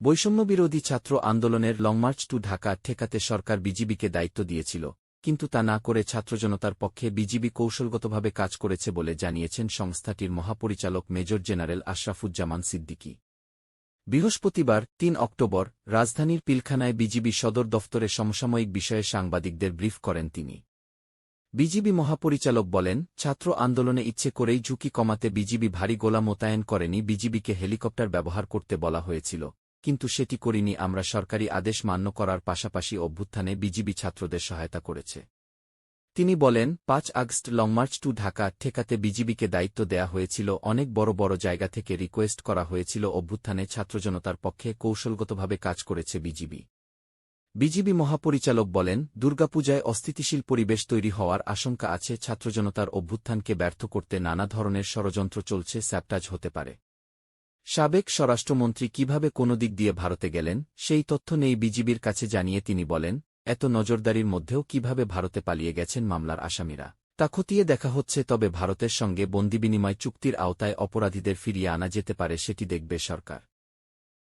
বৈষম্যবিরোধী ছাত্র আন্দোলনের লংমার্চ টু ঢাকা ঠেকাতে সরকার বিজিবিকে দায়িত্ব দিয়েছিল, কিন্তু তা না করে ছাত্রজনতার পক্ষে বিজিবি কৌশলগতভাবে কাজ করেছে বলে জানিয়েছেন সংস্থাটির মহাপরিচালক মেজর জেনারেল আশরাফুজ্জামান সিদ্দিকী। বৃহস্পতিবার, তিন অক্টোবর, রাজধানীর পিলখানায় বিজিবি সদর দফতরে সমসাময়িক বিষয়ে সাংবাদিকদের ব্রিফ করেন তিনি। বিজিবি মহাপরিচালক বলেন, ছাত্র আন্দোলনে ইচ্ছে করেই ঝুঁকি কমাতে বিজিবি ভারী গোলা মোতায়েন করেনি, বিজিবিকে হেলিকপ্টার ব্যবহার করতে বলা হয়েছিল। কিন্তু সেটি করিনি, আমরা সরকারি আদেশ মান্য করার পাশাপাশি অভ্যুত্থানে বিজিবি ছাত্রদের সহায়তা করেছে। তিনি বলেন, পাঁচ আগস্ট লংমার্চ টু ঢাকা ঠেকাতে বিজিবিকে দায়িত্ব দেয়া হয়েছিল, অনেক বড় বড় জায়গা থেকে রিকোয়েস্ট করা হয়েছিল, অভ্যুত্থানে ছাত্রজনতার পক্ষে কৌশলগতভাবে কাজ করেছে বিজিবি। বিজিবি মহাপরিচালক বলেন, দুর্গাপূজায় অস্থিতিশীল পরিবেশ তৈরি হওয়ার আশঙ্কা আছে ছাত্রজনতার অভ্যুত্থানকে ব্যর্থ করতে নানা ধরনের ষড়যন্ত্র চলছে, স্যাপটাজ হতে পারে। সাবেক স্বরাষ্ট্রমন্ত্রী কীভাবে কোনো দিক দিয়ে ভারতে গেলেন, সেই তথ্য নেই বিজিবির কাছে জানিয়ে তিনি বলেন, এত নজরদারির মধ্যেও কীভাবে ভারতে পালিয়ে গেছেন মামলার আসামিরা। তা খতিয়ে দেখা হচ্ছে তবে ভারতের সঙ্গে বন্দিবিনিময় চুক্তির আওতায় অপরাধীদের ফিরিয়ে আনা যেতে পারে সেটি দেখবে সরকার।